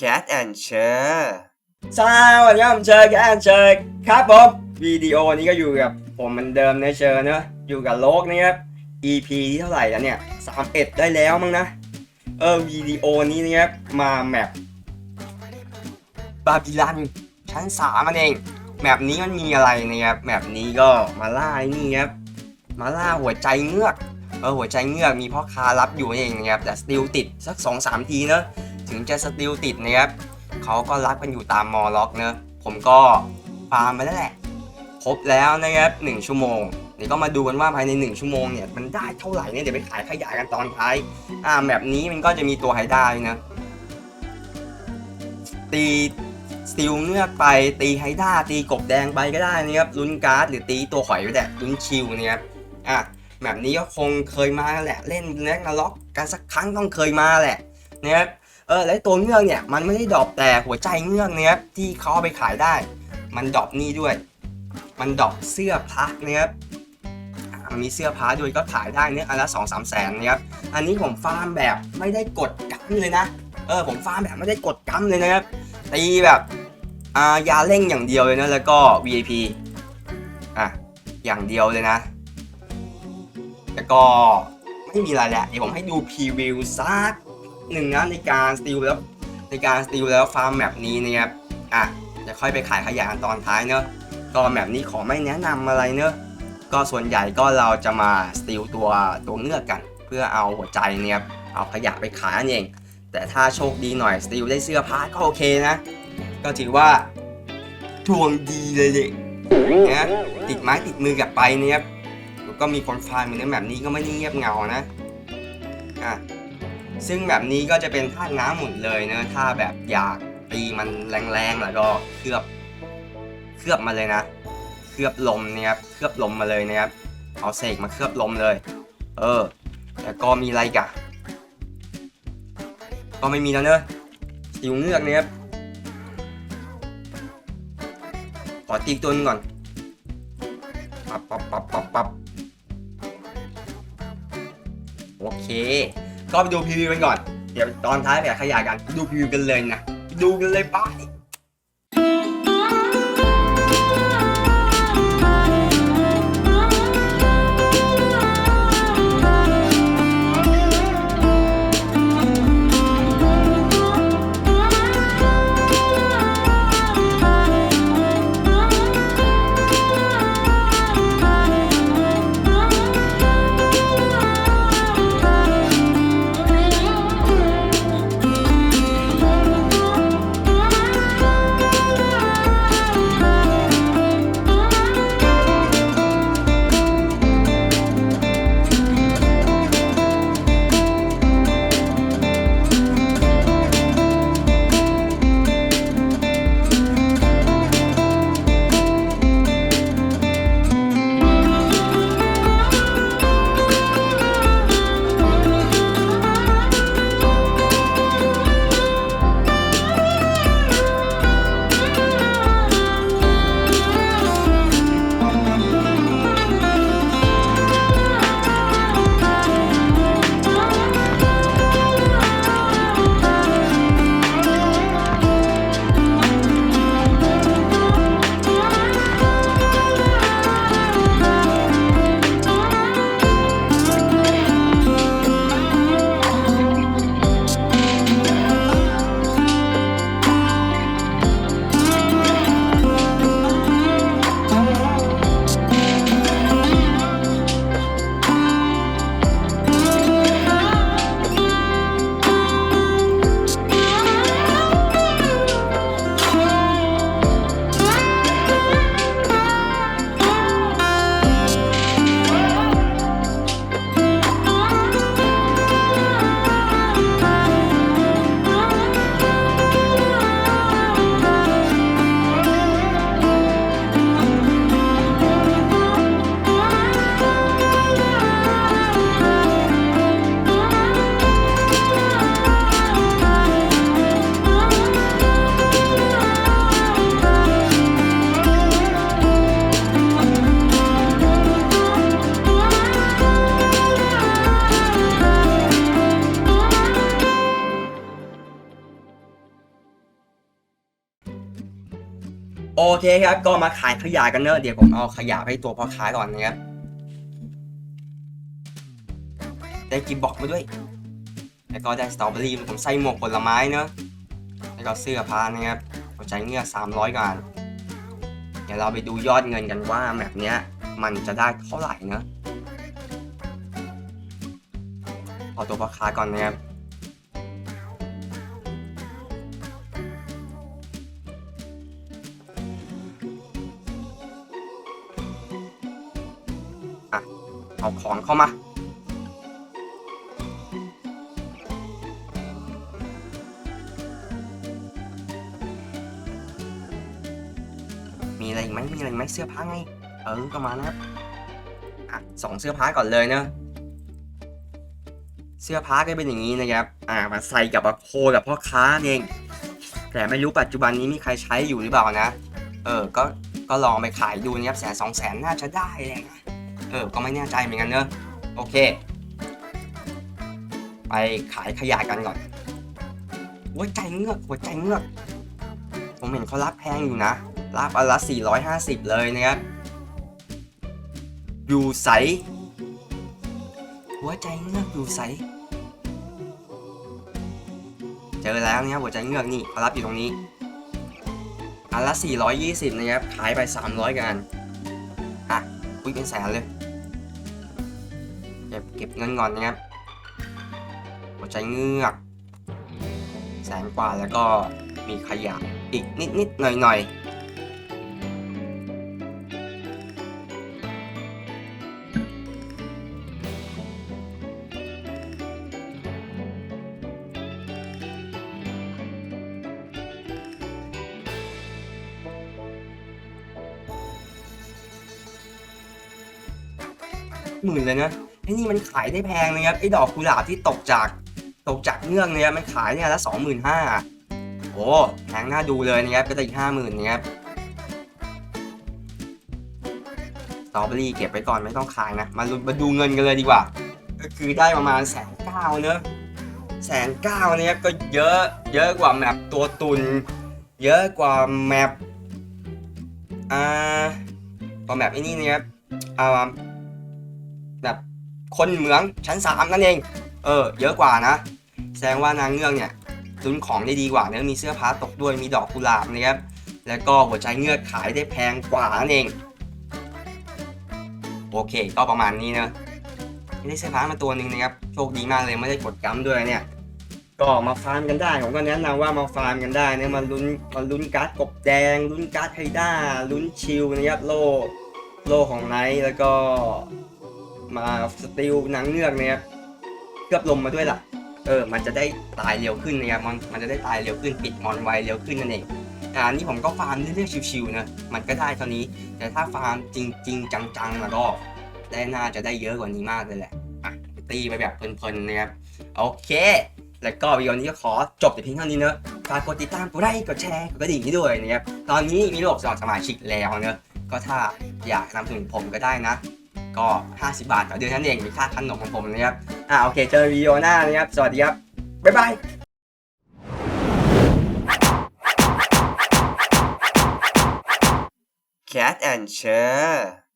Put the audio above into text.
Cat and Share สวัสดีครับผมเชอร์แกนเชอร์ครับผมวิดีโอนี้ก็อยู่กับผมเหมือนเดิมนะเชอร์เนอะอยู่กับโลกนี่ครับ EP ที่เท่าไหร่แล้วเนี่ย31ได้แล้วมั้งนะ เออวิดีโอนี้นะครับมาแมปบาบิลันชั้นสามมันเองแมปนี้มันมีอะไรนะครับแมปนี้ก็มาล่าไอ้นี่ครับมาล่าหัวใจเงือกเออหัวใจเงือกมีพ่อค้ารับอยู่เองนะครับแต่สติลติดสัก2อสทีเนอะ ถึงจะสติลติดนะครับเขาก็รักกันอยู่ตามมอล็อกเนะผมก็ฟาร์มไปแล้วแหละครบแล้วนะครับหนึ่งชั่วโมงเดี๋ยวก็มาดูกันว่าภายในหนึ่งชั่วโมงเนี่ยมันได้เท่าไหร่เนี่ยเดี๋ยวไปขายขยายกันตอนท้ายอ่าแบบนี้มันก็จะมีตัวไฮด้าด้นะตีสติลเงือกไปตีไฮด้าตีกบแดงไปก็ได้นะครับลุ้นการ์ดหรือตีตัวหอยก็ได้ลุ้นชิวนะครับอะแบบนี้ก็คงเคยมาแหละ เล่นแน็กนาล็อกกันสักครั้งต้องเคยมาแหละนะครับ เออแล้วตัวเงือกเนี่ยมันไม่ได้ดรอปแต่หัวใจเงือกเนี่ยที่เขาเอาไปขายได้ มันดรอปนี่ด้วย มันดรอปเสื้อพระนะครับอ่ามันมีเสื้อพระด้วยก็ขายได้เนี่ยอันละสองสามแสนนะครับ อันนี้ผมฟาร์มแบบไม่ได้กดกัมเลยนะ เออผมฟาร์มแบบไม่ได้กดกัมเลยนะครับ ตีแบบอ่ายาเร่งอย่างเดียวเลยนะแล้วก็ VIP อะอย่างเดียวเลยนะ แล้วก็ไม่มีอะไรแหละเดี๋ยวผมให้ดูพรีวิวสัก หนึ่งนะในการสติลแล้วในการสติลแล้วฟาร์มแมปนี้นะครับอะจะค่อยไปขายขยะตอนท้ายเนอะก็แมปนี้ขอไม่แนะนำอะไรเนอะก็ส่วนใหญ่ก็เราจะมาสติลตัวตัวเงือกกัน เพื่อเอาหัวใจเนี่ยเอาขยะไปขายนั่นเอง แต่ถ้าโชคดีหน่อยสติลได้เสื้อผ้าก็โอเคนะ ก็ถือว่าดวงดีเลยเลยนะติดไม้ติดมือกลับไปเนี่ยแล้วก็มีคนฟาร์มอยู่ในแบบนี้ก็ไม่เงียบเหงานะอะ ซึ่งแบบนี้ก็จะเป็นท่าตุน้ำหมดเลยเนอะถ้าแบบอยากตีมันแรงๆแล้วก็เคลือบ เคลือบมาเลยนะ เคลือบลมนี่ยครับ เคลือบลมมาเลยนะครับ เอาเสกมาเคลือบลมเลย เออ แล้วก็มีอะไรกะ ก็ไม่มีแล้วเนอะสิวเงือกเนี่ยครับ ขอตีตัวนึงก่อน ปับปับปับปับปับโอเค ก็ไปดูพรีวิวกันก่อน เดี๋ยวตอนท้ายเนี่ยขยายกันดูพรีวิวกันเลยนะ ดูกันเลยไป โอเคครับ ก็มาขายขยะกันเนอะเดี๋ยวผมเอาขยะให้ตัวพ่อค้าก่อนนะครับได้กิฟต์บ็อกมาด้วย แล้วก็ได้สตรอเบอรี่ผมใส่หมวกผลไม้เนอะแล้วก็เสื้อผ้านะครับหัวใจเงือก300กันเดี๋ยวเราไปดูยอดเงินกันว่าแบบเนี้ยมันจะได้เท่าไหร่เนอะขอตัวพ่อค้าก่อนนะครับ เอาของเข้ามา มีอะไรอีกไหมมีอะไรไหมเสื้อผ้าไง เออก็มานะครับอะสองเสื้อผ้าก่อนเลยเนอะเสื้อผ้าก็เป็นอย่างนี้นะครับ อ่า มาใส่กับโคกับพ่อค้าเอง แต่ไม่รู้ปัจจุบันนี้มีใครใช้อยู่หรือเปล่านะ เออ ก็ ก็ลองไปขายดูนะครับแสนสองแสนน่าจะได้เลยนะ เออ ก็ไม่แน่ใจเหมือนกันเนอะโอเค ไปขายขยะกันก่อน หัวใจเงือก หัวใจเงือก ผมเห็นเขารับแพงอยู่นะ รับอันละ 450 เลยนะครับ อยู่ใส หัวใจเงือกอยู่ใส เจอแล้วนะครับหัวใจเงือกนี่เขารับอยู่ตรงนี้ อันละ 420 นะครับ ขายไป 300 กันอะอุ้ยเป็นแสนเลย เก็บเก็บเงินก่อนนะครับหัวใจเงือกแสนกว่าแล้วก็มีขยะอีกนิดนิดหน่อยหน่อยหมื่นเลยนะ ไอ้นี่มันขายได้แพงนะครับไอ้ดอกกุหลาบที่ตกจากตกจากเงือกเนี่ยมันขายเนี่ยละสองหมื่นห้าโอ้แพงน่าดูเลยนะครับก็ได้อีกห้าหมื่นนะครับสตรอเบอรี่เก็บไปก่อนไม่ต้องขายนะ มามาดูเงินกันเลยดีกว่า ก็คือได้ประมาณแสนเก้าเนอะแสนเก้าเนี่ยก็เยอะเยอะกว่าแมปตัวตุน เยอะกว่าแมปอ่ากว่าแมปไอ้นี่นะครับอ่าแบบ คนเหมืองชั้นสามนั่นเอง เออ เยอะกว่านะ แสดงว่านางเงือกเนี่ยลุ้นของได้ดีกว่าเนื้อะมีเสื้อผ้าตกด้วยมีดอกกุหลาบนะครับแล้วก็หัวใจเงือกขายได้แพงกว่านั่นเอง โอเค ก็ประมาณนี้นะไม่ได้เสื้อผ้ามาตัวหนึ่งนะครับโชคดีมากเลยไม่ได้กดกัมด้วยเนี่ยก็มาฟาร์มกันได้ผมก็แนะนำว่ามาฟาร์มกันได้นะมาลุ้นมาลุ้นการ์ดกบแดงลุ้นการ์ดไฮด้าลุ้นชิลนะครับโลโลของไนท์แล้วก็ มาสติลนางเงือกเนี่ยเคลือบลมมาด้วยล่ะ เออ มันจะได้ตายเร็วขึ้นนะครับมันมันจะได้ตายเร็วขึ้นปิดมอนไวเร็วขึ้นนั่นเองแต่อันนี้ผมก็ฟาร์มเรื่อยๆชิวๆนะมันก็ได้เท่านี้ แต่ถ้าฟาร์มจริง ๆ จังๆแล้วก็ได้น่าจะได้เยอะกว่านี้มากเลยแหละอะตีไปแบบเพลินๆนะครับโอเค แล้วก็วิดีโอนี้ก็ขอจบแต่เพียงเท่านี้เนอะฝากกดติดตามกดไลค์กดแชร์กดกระดิ่งให้ด้วยนะครับตอนนี้มีระบบสมัครสมาชิกแล้วเนอะก็ถ้าอยากนำสนุนผมก็ได้นะ ก็ 50 บาทต่อเดือนนั่นเองมีค่าขนมของผมนะครับอ่าโอเคเจอวิดีโอหน้านะครับ สวัสดีครับ บ๊ายบาย Cat and share